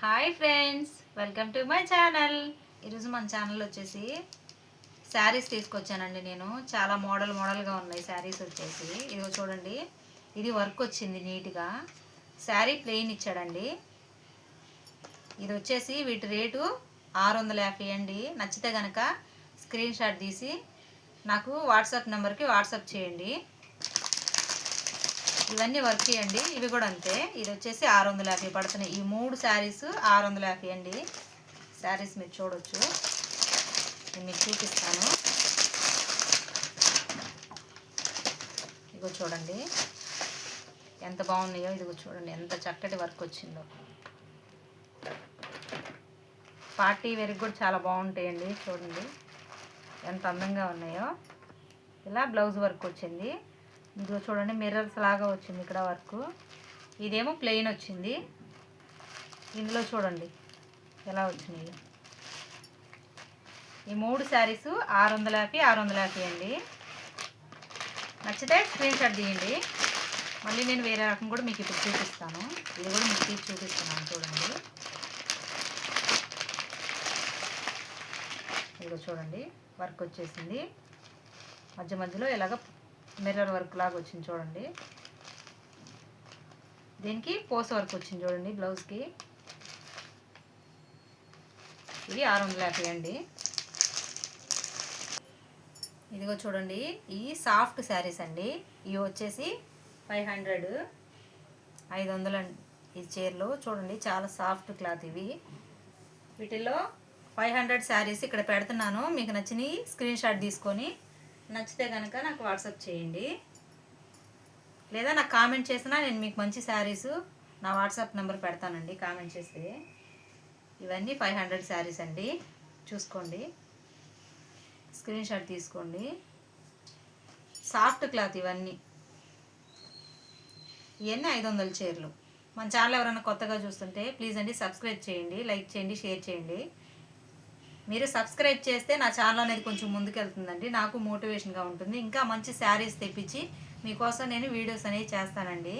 Hi friends welcome to my channel ఈరోజు మన channel వచ్చేసి శారీస్ తీసుకొచ్చానండి నేను. చాలా మోడల్ మోడల్గా ఉన్నాయి శారీస్ వచ్చేసి. ఇదిగో చూడండి. ఇది వర్క్ వచ్చింది నీట్గా శారీ ప్లెయిన్ ఇచ్చాడండి. ఇది వచ్చేసి వీటి రేటు ఆరు వందల యాభై అండి. నచ్చితే కనుక స్క్రీన్ షాట్ తీసి నాకు వాట్సాప్ నెంబర్కి వాట్సాప్ చేయండి. ఇవన్నీ వర్క్ చేయండి. ఇవి కూడా అంతే. ఇది వచ్చేసి ఆరు వందల యాభై పడుతున్నాయి. ఈ మూడు శారీస్ ఆరు వందల యాభై అండి. శారీస్ మీరు చూడొచ్చు. నేను మీకు చూపిస్తాను. ఇదిగో చూడండి. ఎంత బాగున్నాయో ఇదిగో చూడండి. ఎంత చక్కటి వర్క్ వచ్చిందో. పార్టీ వేరికి కూడా చాలా బాగుంటాయండి. చూడండి. ఎంత అందంగా ఉన్నాయో. ఇలా బ్లౌజ్ వర్క్ వచ్చింది. ఇదిగో చూడండి మిర్రర్స్ లాగా వచ్చింది ఇక్కడ వర్క్ ఇదేమో ప్లెయిన్ వచ్చింది. ఇందులో చూడండి ఎలా వచ్చినాయి. ఈ మూడు శారీస్ ఆరు వందల యాభై ఆరు వందల యాభై అండి. నచ్చితే స్క్రీన్ షాట్ తీయండి. మళ్ళీ నేను వేరే రకం కూడా మీకు ఇప్పుడు చూపిస్తాను. ఇది కూడా మీకు తీసి చూపిస్తున్నాను చూడండి. ఇదిగో చూడండి వర్క్ వచ్చేసింది. మధ్య మధ్యలో ఇలాగ మిర్రర్ వర్క్ లాగా వచ్చింది చూడండి. దీనికి పోస్ వర్క్ వచ్చింది చూడండి బ్లౌజ్కి ఇవి ఆరు వందల యాభై అండి. ఇదిగో చూడండి ఈ సాఫ్ట్ శారీస్ అండి. ఇవి వచ్చేసి ఫైవ్ హండ్రెడ్ ఐదు వందలు ఈ చీరలు. చూడండి చాలా సాఫ్ట్ క్లాత్ ఇవి. వీటిల్లో ఫైవ్ హండ్రెడ్ శారీస్ ఇక్కడ పెడుతున్నాను. మీకు నచ్చినవి స్క్రీన్ షాట్ తీసుకొని నచ్చితే కనుక నాకు వాట్సాప్ చేయండి. లేదా నాకు కామెంట్ చేసినా నేను మీకు మంచి శారీస్ నా వాట్సాప్ నెంబర్ పెడతానండి కామెంట్ చేస్తే. ఇవన్నీ ఫైవ్ హండ్రెడ్ శారీస్ అండి. చూసుకోండి. స్క్రీన్ షాట్ తీసుకోండి. సాఫ్ట్ క్లాత్ ఇవన్నీ. ఇవన్నీ ఐదు వందల చీరలు. మన ఛానల్ ఎవరైనా కొత్తగా చూస్తుంటే ప్లీజ్ అండి సబ్స్క్రైబ్ చేయండి లైక్ చేయండి షేర్ చేయండి. మీరు సబ్స్క్రైబ్ చేస్తే నా ఛానల్ అనేది కొంచెం ముందుకెళ్తుందండి. నాకు మోటివేషన్గా ఉంటుంది. ఇంకా మంచి శారీస్ తెప్పించి మీకోసం నేను వీడియోస్ అనేవి చేస్తానండి.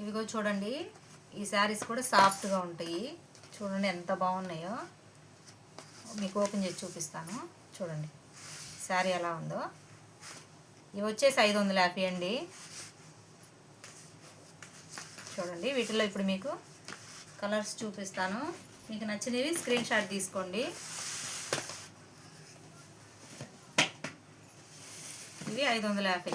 ఇవిగో చూడండి. ఈ శారీస్ కూడా సాఫ్ట్గా ఉంటాయి. చూడండి ఎంత బాగున్నాయో. మీకు ఓపెన్ చేసి చూపిస్తాను. చూడండి. శారీ ఎలా ఉందో. ఇవి వచ్చేసి ఐదు వందల యాభై అండి. చూడండి. వీటిలో ఇప్పుడు మీకు కలర్స్ చూపిస్తాను. మీకు నచ్చినవి స్క్రీన్ షాట్ తీసుకోండి. ఇది ఐదు వందల యాభై.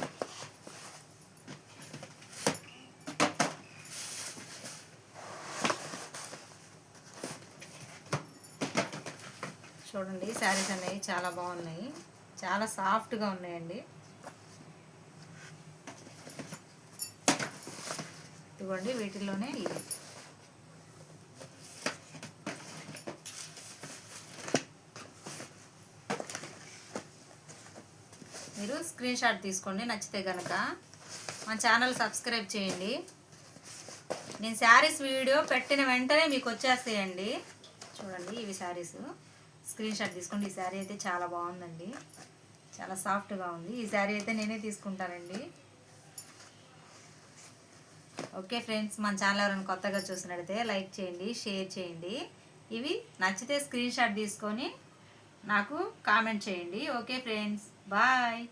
చూడండి శారీస్ అనేవి చాలా బాగున్నాయి. చాలా సాఫ్ట్గా ఉన్నాయండి. ఇదిగోండి వీటిల్లోనే ఇవి. మీరు స్క్రీన్ షాట్ తీసుకోండి నచ్చితే కనుక మా ఛానల్ సబ్స్క్రైబ్ చేయండి. నేను శారీస్ వీడియో పెట్టిన వెంటనే మీకు వచ్చేస్తాయండి. చూడండి ఇవి శారీస్ స్క్రీన్ షాట్ తీసుకోండి. ఈ శారీ అయితే చాలా బాగుందండి. చాలా సాఫ్ట్గా ఉంది. ఈ శారీ అయితే నేనే తీసుకుంటానండి. ఓకే ఫ్రెండ్స్ మన ఛానల్ ఎవరైనా కొత్తగా చూసినట్టయితే లైక్ చేయండి షేర్ చేయండి. ఇవి నచ్చితే స్క్రీన్ షాట్ తీసుకొని నాకు కామెంట్ చేయండి. Okay friends Bye!